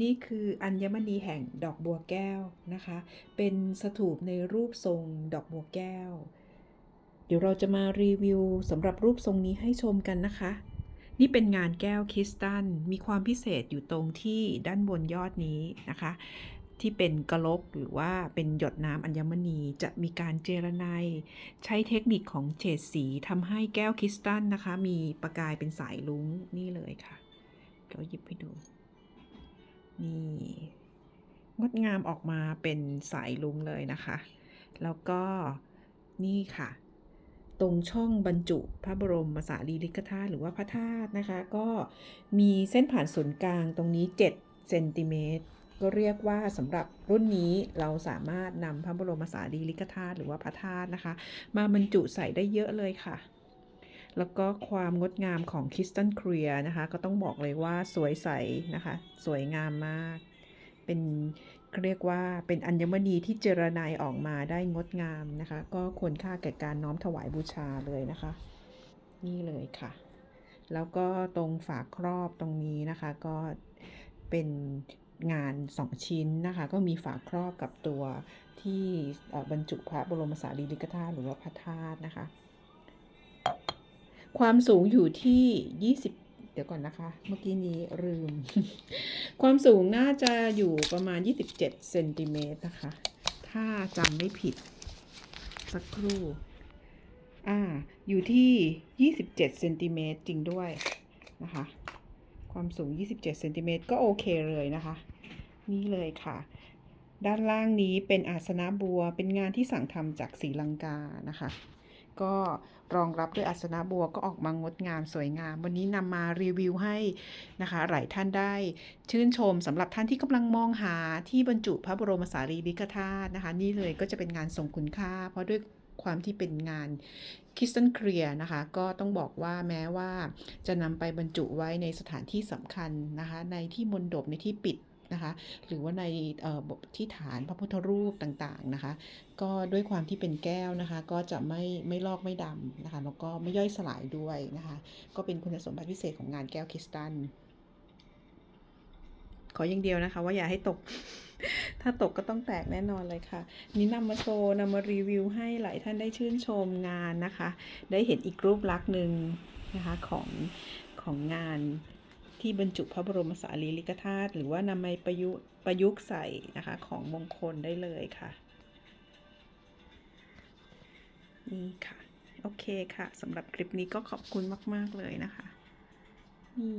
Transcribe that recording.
นี่คืออัญมณีแห่งดอกบัวแก้วนะคะ เป็นสถูปในรูปทรงดอกบัวแก้ว เดี๋ยวเราจะมารีวิวสำหรับรูปทรงนี้ให้ชมกันนะคะ นี่เป็นงานแก้วคริสตัล มีความพิเศษอยู่ตรงที่ด้านบนยอดนี้นะคะ ที่เป็นกระลกหรือว่าเป็นหยดน้ำอัญมณีจะมีการเจรไนใช้เทคนิคของเฉดสีทำให้แก้วคริสตัลนะคะ มีประกายเป็นสายลุ้งนี่เลยค่ะก็หยิบให้ดู นี่ งดงามออกมาเป็นสายลุงเลยนะคะ แล้วก็นี่ค่ะ ตรงช่องบรรจุพระบรมสารีริกธาตุหรือว่าพระธาตุนะคะ ก็มีเส้นผ่านศูนย์กลางตรงนี้ 7 เซนติเมตรก็เรียกว่าสำหรับรุ่นนี้เราสามารถนำพระบรมสารีริกธาตุหรือว่าพระธาตุนะคะ มาบรรจุใส่ได้เยอะเลยค่ะ แล้วก็ความงดงามของคริสตัลเคลียร์นะคะ ก็ต้องบอกเลยว่าสวยใสนะคะ สวยงามมาก เป็นเรียกว่าเป็นอัญมณีที่เจรนายออกมาได้งดงามนะคะ ก็ควรค่าแก่การน้อมถวายบูชาเลยนะคะ นี่เลยค่ะ แล้วก็ตรงฝาครอบตรงนี้นะคะก็เป็นงาน 2 ชิ้นนะคะ ก็มีฝาครอบกับตัวที่บรรจุพระบรมสารีริกธาตุหรือว่าพระธาตุนะคะ ความสูงอยู่ที่ 20 เดี๋ยวก่อนนะคะ เมื่อกี้นี้ลืม ความสูงน่าจะอยู่ประมาณ 27เซนติเมตรนะคะ ถ้าจำไม่ผิด สักครู่ อ่า อยู่ที่ 27เซนติเมตรจริงด้วยนะคะ ความสูง 27เซนติเมตรก็โอเคเลยนะคะ นี่เลยค่ะด้านล่างนี้เป็นอาสนะบัว เป็นงานที่สั่งทำจากศรีลังกานะคะ ก็รองรับด้วยอาสนะบัวก็ออกมางดงามสวยงาม วันนี้นำมารีวิวให้นะคะหลายท่านได้ ชื่นชมสำหรับท่านที่กำลังมองหาที่บรรจุพระบรมสารีริกธาตุนะคะ นี่เลยก็จะเป็นงานทรงคุณค่า เพราะด้วยความที่เป็นงานคิสตันเคลียร์นะคะก็ต้องบอกว่าแม้ว่าจะนำไปบรรจุไว้ในสถานที่สำคัญนะคะในที่มณฑปในที่ปิด นะคะ หรือว่าในที่ฐานพระพุทธรูปต่างๆนะคะ ก็ด้วยความที่เป็นแก้วนะคะ ก็จะไม่ไม่ลอกไม่ดำนะคะ แล้วก็ไม่ย่อยสลายด้วยนะคะ ก็เป็นคุณสมบัติพิเศษของงานแก้วคริสตัล ขออย่างเดียวนะคะ ว่าอย่าให้ตกถ้าตกก็ต้องแตกแน่นอนเลยค่ะ นี่นำมาโชว์นำมารีวิวให้หลายท่านได้ชื่นชมงานนะคะ ได้เห็นอีกรูปลักษณ์หนึ่งนะคะของของงาน ที่บรรจุพระบรมสารีริกธาตุหรือว่านำมาประยุกต์ประยุกต์ใส่นะคะของมงคลได้เลยค่ะ นี่ค่ะ โอเคค่ะสำหรับคลิปนี้ก็ขอบคุณมาก ๆ เลยนะคะ นี่